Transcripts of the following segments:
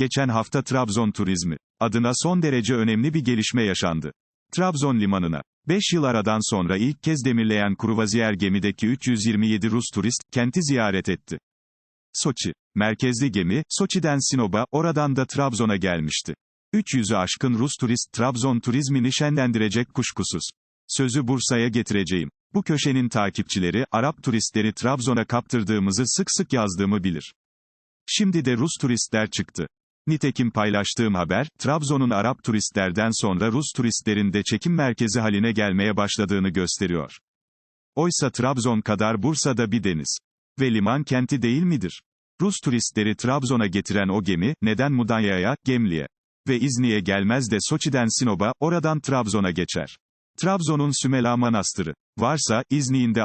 Geçen hafta Trabzon turizmi adına son derece önemli bir gelişme yaşandı. Trabzon limanına 5 yıl aradan sonra ilk kez demirleyen kruvaziyer gemideki 327 Rus turist kenti ziyaret etti. Soçi merkezli gemi Soçi'den Sinop'a, oradan da Trabzon'a gelmişti. 300'ü aşkın Rus turist Trabzon turizmini şenlendirecek kuşkusuz. Sözü Bursa'ya getireceğim. Bu köşenin takipçileri, Arap turistleri Trabzon'a kaptırdığımızı sık sık yazdığımı bilir. Şimdi de Rus turistler çıktı. Nitekim paylaştığım haber, Trabzon'un Arap turistlerden sonra Rus turistlerin de çekim merkezi haline gelmeye başladığını gösteriyor. Oysa Trabzon kadar Bursa'da bir deniz ve liman kenti değil midir? Rus turistleri Trabzon'a getiren o gemi, neden Mudanya'ya, Gemli'ye ve İzni'ye gelmez de Soçi'den Sinop'a, oradan Trabzon'a geçer? Trabzon'un Sümela Manastırı varsa, İznik'in de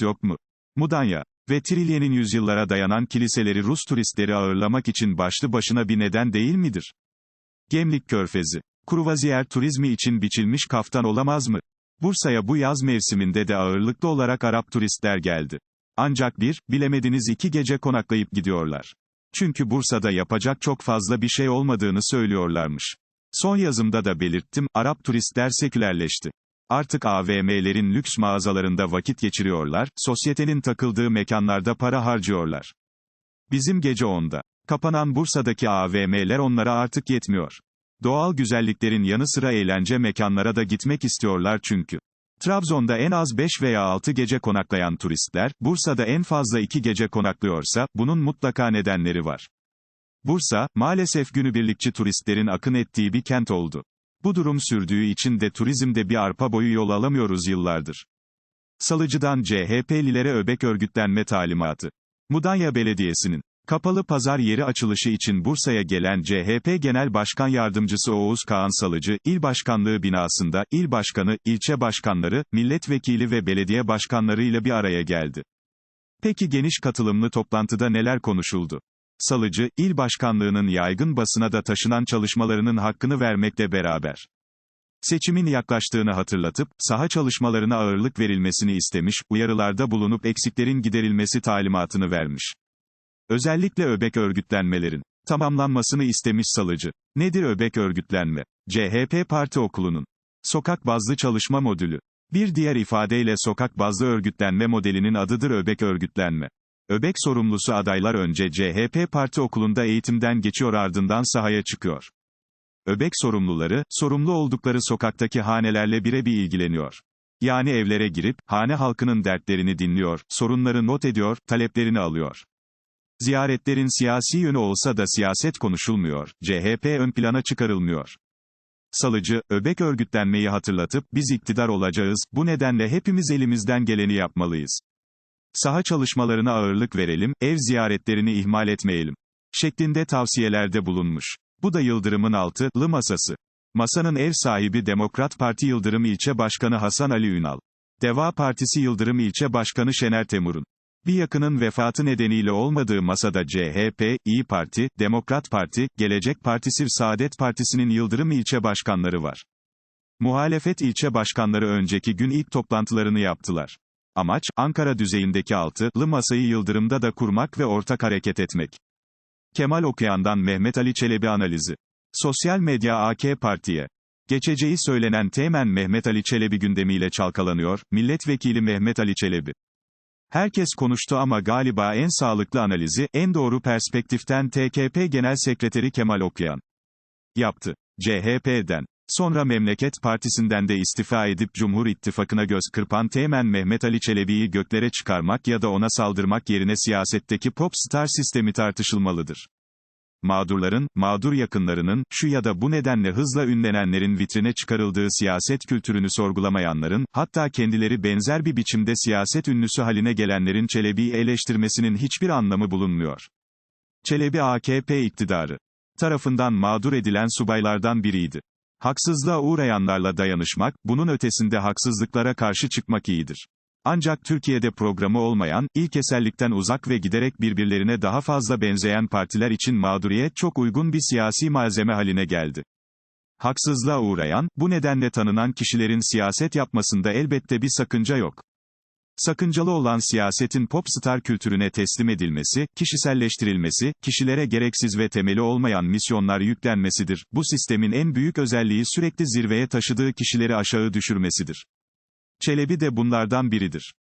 yok mu? Mudanya ve Trilye'nin yüzyıllara dayanan kiliseleri Rus turistleri ağırlamak için başlı başına bir neden değil midir? Gemlik Körfezi. Kruvaziyer turizmi için biçilmiş kaftan olamaz mı? Bursa'ya bu yaz mevsiminde de ağırlıklı olarak Arap turistler geldi. Ancak bir, bilemediniz iki gece konaklayıp gidiyorlar. Çünkü Bursa'da yapacak çok fazla bir şey olmadığını söylüyorlarmış. Son yazımda da belirttim, Arap turistler sekülerleşti. Artık AVM'lerin lüks mağazalarında vakit geçiriyorlar, sosyetenin takıldığı mekanlarda para harcıyorlar. Bizim gece 10'da. Kapanan Bursa'daki AVM'ler onlara artık yetmiyor. Doğal güzelliklerin yanı sıra eğlence mekanlara da gitmek istiyorlar çünkü. Trabzon'da en az 5 veya 6 gece konaklayan turistler, Bursa'da en fazla 2 gece konaklıyorsa, bunun mutlaka nedenleri var. Bursa, maalesef günübirlikçi turistlerin akın ettiği bir kent oldu. Bu durum sürdüğü için de turizmde bir arpa boyu yol alamıyoruz yıllardır. Salıcıdan CHP'lilere öbek örgütlenme talimatı. Mudanya Belediyesi'nin kapalı pazar yeri açılışı için Bursa'ya gelen CHP Genel Başkan Yardımcısı Oğuz Kağan Salıcı, il başkanlığı binasında, il başkanı, ilçe başkanları, milletvekili ve belediye başkanlarıyla bir araya geldi. Peki geniş katılımlı toplantıda neler konuşuldu? Salıcı, il başkanlığının yaygın basına da taşınan çalışmalarının hakkını vermekle beraber, seçimin yaklaştığını hatırlatıp, saha çalışmalarına ağırlık verilmesini istemiş, uyarılarda bulunup eksiklerin giderilmesi talimatını vermiş. Özellikle öbek örgütlenmelerin tamamlanmasını istemiş Salıcı. Nedir öbek örgütlenme? CHP Parti Okulu'nun sokak bazlı çalışma modülü. Bir diğer ifadeyle sokak bazlı örgütlenme modelinin adıdır öbek örgütlenme. Öbek sorumlusu adaylar önce CHP Parti Okulu'nda eğitimden geçiyor ardından sahaya çıkıyor. Öbek sorumluları, sorumlu oldukları sokaktaki hanelerle birebir ilgileniyor. Yani evlere girip, hane halkının dertlerini dinliyor, sorunları not ediyor, taleplerini alıyor. Ziyaretlerin siyasi yönü olsa da siyaset konuşulmuyor, CHP ön plana çıkarılmıyor. Salıcı, öbek örgütlenmeyi hatırlatıp, biz iktidar olacağız, bu nedenle hepimiz elimizden geleni yapmalıyız. Saha çalışmalarına ağırlık verelim, ev ziyaretlerini ihmal etmeyelim. Şeklinde tavsiyelerde bulunmuş. Bu da Yıldırım'ın altılı masası. Masanın ev sahibi Demokrat Parti Yıldırım İlçe Başkanı Hasan Ali Ünal. Deva Partisi Yıldırım İlçe Başkanı Şener Temur'un. Bir yakının vefatı nedeniyle olmadığı masada CHP, İyi Parti, Demokrat Parti, Gelecek Partisi Saadet Partisi'nin Yıldırım ilçe başkanları var. Muhalefet ilçe başkanları önceki gün ilk toplantılarını yaptılar. Amaç, Ankara düzeyindeki altılı masayı Yıldırım'da da kurmak ve ortak hareket etmek. Kemal Okuyan'dan Mehmet Ali Çelebi analizi. Sosyal medya AK Parti'ye. Geçeceği söylenen Teğmen Mehmet Ali Çelebi gündemiyle çalkalanıyor, milletvekili Mehmet Ali Çelebi. Herkes konuştu ama galiba en sağlıklı analizi, en doğru perspektiften TKP Genel Sekreteri Kemal Okuyan yaptı. CHP'den. Sonra Memleket Partisi'nden de istifa edip Cumhur İttifakı'na göz kırpan Teğmen Mehmet Ali Çelebi'yi göklere çıkarmak ya da ona saldırmak yerine siyasetteki pop star sistemi tartışılmalıdır. Mağdurların, mağdur yakınlarının, şu ya da bu nedenle hızla ünlenenlerin vitrine çıkarıldığı siyaset kültürünü sorgulamayanların, hatta kendileri benzer bir biçimde siyaset ünlüsü haline gelenlerin Çelebi'yi eleştirmesinin hiçbir anlamı bulunmuyor. Çelebi AKP iktidarı tarafından mağdur edilen subaylardan biriydi. Haksızlığa uğrayanlarla dayanışmak, bunun ötesinde haksızlıklara karşı çıkmak iyidir. Ancak Türkiye'de programı olmayan, ilkesellikten uzak ve giderek birbirlerine daha fazla benzeyen partiler için mağduriyet çok uygun bir siyasi malzeme haline geldi. Haksızlığa uğrayan, bu nedenle tanınan kişilerin siyaset yapmasında elbette bir sakınca yok. Sakıncalı olan siyasetin popstar kültürüne teslim edilmesi, kişiselleştirilmesi, kişilere gereksiz ve temeli olmayan misyonlar yüklenmesidir. Bu sistemin en büyük özelliği sürekli zirveye taşıdığı kişileri aşağı düşürmesidir. Çelebi de bunlardan biridir.